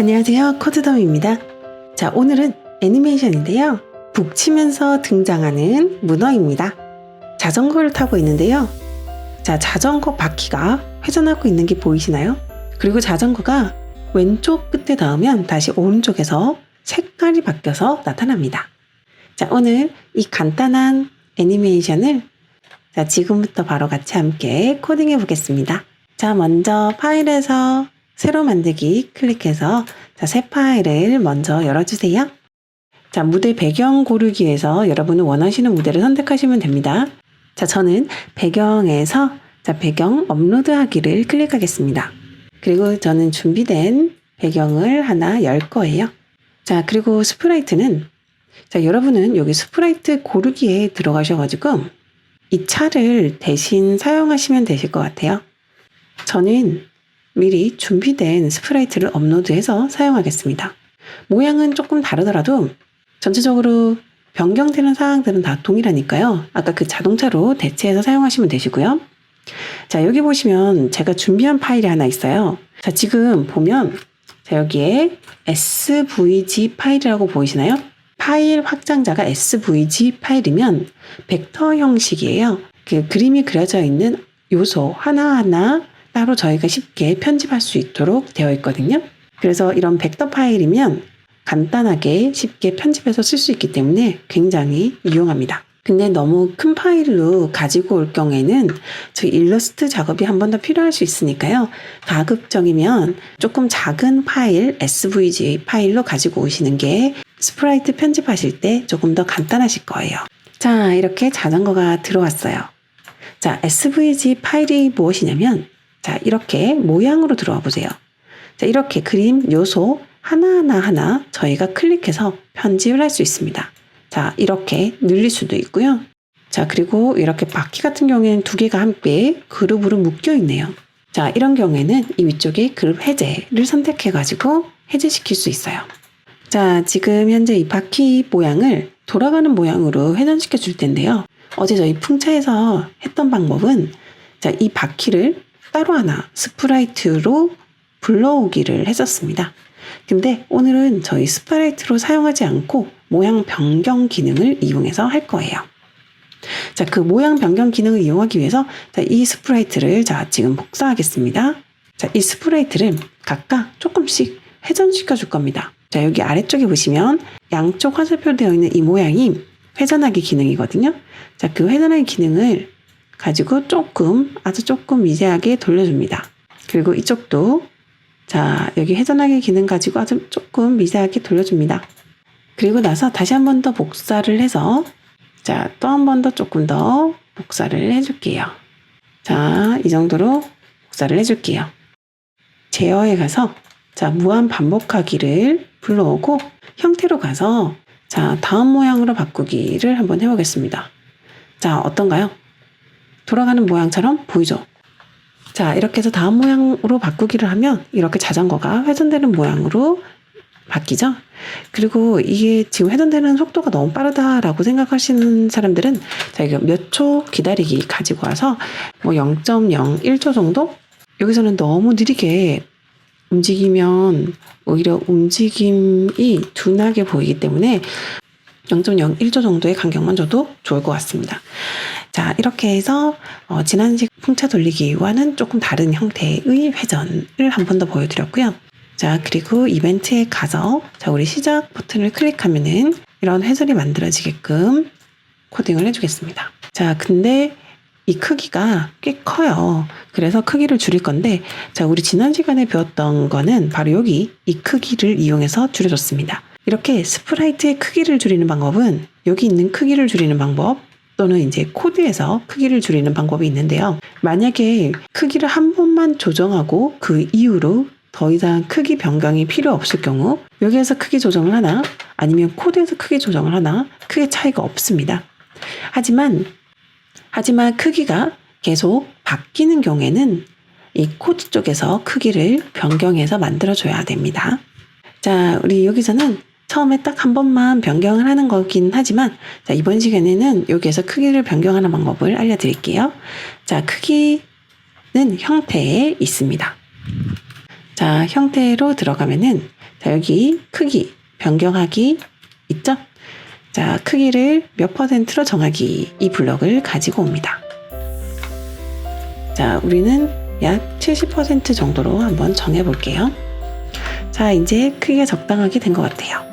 안녕하세요. 코드덤입니다. 자, 오늘은 애니메이션인데요. 북치면서 등장하는 문어입니다. 자전거를 타고 있는데요. 자, 자전거 바퀴가 회전하고 있는 게 보이시나요? 그리고 자전거가 왼쪽 끝에 닿으면 다시 오른쪽에서 색깔이 바뀌어서 나타납니다. 자, 오늘 이 간단한 애니메이션을 자, 지금부터 바로 같이 함께 코딩해 보겠습니다. 자, 먼저 파일에서 새로 만들기 클릭해서 자, 새 파일을 먼저 열어주세요. 자, 무대 배경 고르기에서 여러분은 원하시는 무대를 선택하시면 됩니다. 자, 저는 배경에서 자, 배경 업로드하기를 클릭하겠습니다. 그리고 저는 준비된 배경을 하나 열 거예요. 자, 그리고 스프라이트는 자, 여러분은 여기 스프라이트 고르기에 들어가셔가지고 이 차를 대신 사용하시면 되실 것 같아요. 저는 미리 준비된 스프라이트를 업로드해서 사용하겠습니다. 모양은 조금 다르더라도 전체적으로 변경되는 사항들은 다 동일하니까요. 아까 그 자동차로 대체해서 사용하시면 되시고요. 자, 여기 보시면 제가 준비한 파일이 하나 있어요. 자, 지금 보면 자, 여기에 SVG 파일이라고 보이시나요? 파일 확장자가 SVG 파일이면 벡터 형식이에요. 그 그림이 그려져 있는 요소 하나하나 따로 저희가 쉽게 편집할 수 있도록 되어 있거든요. 그래서 이런 벡터 파일이면 간단하게 쉽게 편집해서 쓸 수 있기 때문에 굉장히 유용합니다. 근데 너무 큰 파일로 가지고 올 경우에는 저희 일러스트 작업이 한 번 더 필요할 수 있으니까요. 가급적이면 조금 작은 파일, SVG 파일로 가지고 오시는 게 스프라이트 편집하실 때 조금 더 간단하실 거예요. 자, 이렇게 자전거가 들어왔어요. 자, SVG 파일이 무엇이냐면, 자, 이렇게 모양으로 들어와 보세요. 자, 이렇게 그림 요소 하나하나 하나 저희가 클릭해서 편집을 할 수 있습니다. 자, 이렇게 늘릴 수도 있고요. 자, 그리고 이렇게 바퀴 같은 경우에는 두 개가 함께 그룹으로 묶여 있네요. 자, 이런 경우에는 이 위쪽에 그룹 해제를 선택해가지고 해제시킬 수 있어요. 자, 지금 현재 이 바퀴 모양을 돌아가는 모양으로 회전시켜 줄 텐데요. 어제 저희 풍차에서 했던 방법은 자, 이 바퀴를 따로 하나 스프라이트로 불러오기를 했었습니다. 근데 오늘은 저희 스프라이트로 사용하지 않고 모양 변경 기능을 이용해서 할 거예요. 자, 그 모양 변경 기능을 이용하기 위해서 자, 이 스프라이트를 자, 지금 복사하겠습니다. 자, 이 스프라이트를 각각 조금씩 회전시켜 줄 겁니다. 자, 여기 아래쪽에 보시면 양쪽 화살표로 되어 있는 이 모양이 회전하기 기능이거든요. 자, 그 회전하기 기능을 가지고 조금, 아주 조금 미세하게 돌려줍니다. 그리고 이쪽도 자, 여기 회전하기 기능 가지고 아주 조금 미세하게 돌려줍니다. 그리고 나서 다시 한 번 더 복사를 해서 자, 또 한 번 더 조금 더 복사를 해줄게요. 자, 이 정도로 복사를 해줄게요. 제어에 가서 자, 무한 반복하기를 불러오고 형태로 가서 자, 다음 모양으로 바꾸기를 한번 해보겠습니다. 자, 어떤가요? 돌아가는 모양처럼 보이죠? 자, 이렇게 해서 다음 모양으로 바꾸기를 하면 이렇게 자전거가 회전되는 모양으로 바뀌죠? 그리고 이게 지금 회전되는 속도가 너무 빠르다라고 생각하시는 사람들은 자, 이거 몇초 기다리기 가지고 와서 뭐 0.01초 정도? 여기서는 너무 느리게 움직이면 오히려 움직임이 둔하게 보이기 때문에 0.01초 정도의 간격만 줘도 좋을 것 같습니다. 자, 이렇게 해서 어, 지난식 풍차 돌리기와는 조금 다른 형태의 회전을 한 번 더 보여드렸고요. 자, 그리고 이벤트에 가서 자, 우리 시작 버튼을 클릭하면은 이런 회전이 만들어지게끔 코딩을 해주겠습니다. 자, 근데 이 크기가 꽤 커요. 그래서 크기를 줄일 건데, 자, 우리 지난 시간에 배웠던 거는 바로 여기 이 크기를 이용해서 줄여줬습니다. 이렇게 스프라이트의 크기를 줄이는 방법은 여기 있는 크기를 줄이는 방법 또는 이제 코드에서 크기를 줄이는 방법이 있는데요. 만약에 크기를 한 번만 조정하고 그 이후로 더 이상 크기 변경이 필요 없을 경우 여기에서 크기 조정을 하나 아니면 코드에서 크기 조정을 하나 크게 차이가 없습니다. 하지만 하지만 크기가 계속 바뀌는 경우에는 이 코드 쪽에서 크기를 변경해서 만들어줘야 됩니다. 자, 우리 여기서는 처음에 딱 한 번만 변경을 하는 거긴 하지만 자, 이번 시간에는 여기에서 크기를 변경하는 방법을 알려드릴게요. 자, 크기는 형태에 있습니다. 자, 형태로 들어가면은 자, 여기 크기 변경하기 있죠? 자, 크기를 몇 퍼센트로 정하기 이 블럭을 가지고 옵니다. 자, 우리는 약 70% 정도로 한번 정해 볼게요. 자, 이제 크기가 적당하게 된 것 같아요.